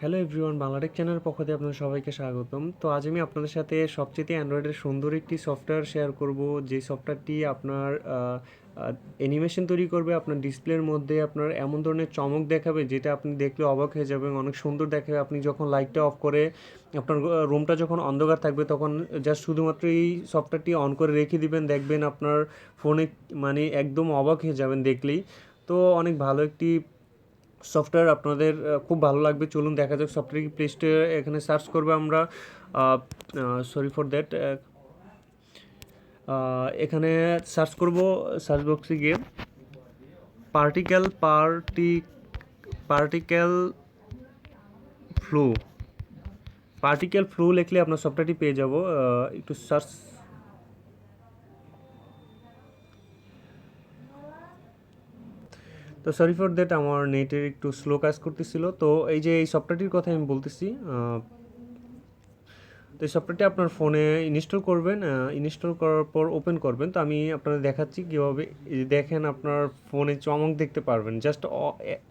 Hello everyone Bangla Tech চ্যানেলের পক্ষ থেকে আপনাদের সবাইকে স্বাগতম। তো আজ আমি আপনাদের সাথে সবচেয়ে অ্যান্ড্রয়েডের সুন্দর একটি সফটওয়্যার শেয়ার করব, যে সফটওয়্যারটি আপনার অ্যানিমেশন তৈরি করবে, আপনার ডিসপ্লের মধ্যে আপনার এমন ধরনের চমক দেখাবে, যেটা আপনি দেখলে অবাক হয়ে যাবেন, অনেক সুন্দর দেখাবে। আপনি যখন লাইটটা অফ করে আপনার রুমটা যখন অন্ধকার থাকবে, তখন জাস্ট শুধুমাত্র এই সফটওয়্যারটি অন করে রেখে দিবেন, দেখবেন আপনার ফোনে মানে একদম অবাক হয়ে যাবেন দেখলেই। তো অনেক ভালো একটি সফটওয়্যার আপনাদের খুব ভালো লাগবে। চলুন দেখা যাক সফটওয়্যার প্লে স্টোরে এখানে সার্চ করব আমরা। সরি ফর দ্যাট এখানে সার্চ করব সার্চ বক্সে গিয়ে particle party particle flu particle flu লিখলে আপনার সফটওয়্যারটি পেয়ে যাব। একটু সার্চ তো সরি ফর দ্যাট আমার নেটের একটু স্লো কাজ করতেছিল। তো এই যে এই সফটওয়্যারটির কথা আমি বলতেছি তো এই সফটওয়্যারটি আপনার ফোনে ইনস্টল করবেন ইনস্টল করার পর ওপেন করবেন। তো আমি আপনাদের দেখাচ্ছি কীভাবে দেখেন আপনার ফোনে চমক দেখতে পারবেন। জাস্ট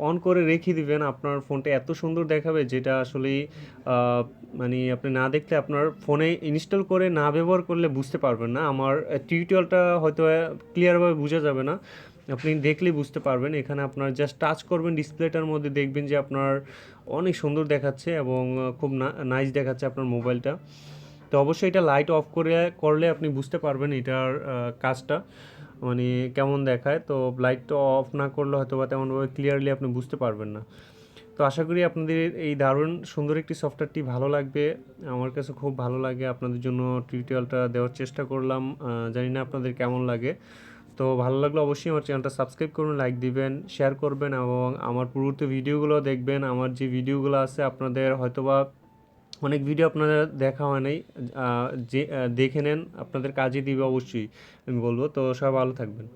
অন করে রেখে দিবেন, আপনার ফোনটা এত সুন্দর দেখাবে যেটা আসলে মানে আপনি না দেখলে আপনার ফোনে ইনস্টল করে না ব্যবহার করলে বুঝতে পারবেন না। আমার টিউটোরিয়ালটা হয়তো ক্লিয়ারভাবে বোঝা যাবে না। আপনি দেখলেই বুঝতে পারবেন। এখানে আপনার জাস্ট টাচ করবেন ডিসপ্লেটার মধ্যে, দেখবেন যে আপনার অনেক সুন্দর দেখাচ্ছে এবং খুব নাইস দেখাচ্ছে আপনার মোবাইলটা তো অবশ্যই এটা লাইট অফ করে, করলে আপনি বুঝতে পারবেন এটার কাজটা। মানে কেমন দেখায়। তো লাইটটা অফ না করলে হয়তো বা তেমনভাবে ক্লিয়ারলি আপনি বুঝতে পারবেন না। তো আশা করি আপনাদের এই দারুণ সুন্দর একটি সফটওয়্যারটি ভালো লাগবে। আমার কাছে খুব ভালো লাগে। আপনাদের জন্য টিউটোরিয়ালটা দেওয়ার চেষ্টা করলাম। জানি না আপনাদের কেমন লাগে। তো ভালো লাগলে অবশ্যই আমার চ্যানেলটা সাবস্ক্রাইব করুন লাইক দিবেন শেয়ার করবেন এবং আমার পূর্ববর্তী ভিডিওগুলো দেখবেন। আমার যে ভিডিওগুলো আছে, আপনাদের হয়তোবা অনেক ভিডিও আপনাদের দেখা হয় নাই। যে দেখে নেন, আপনাদের কাজে দিবে অবশ্যই, আমি বলব। তো সবাই ভালো থাকবেন।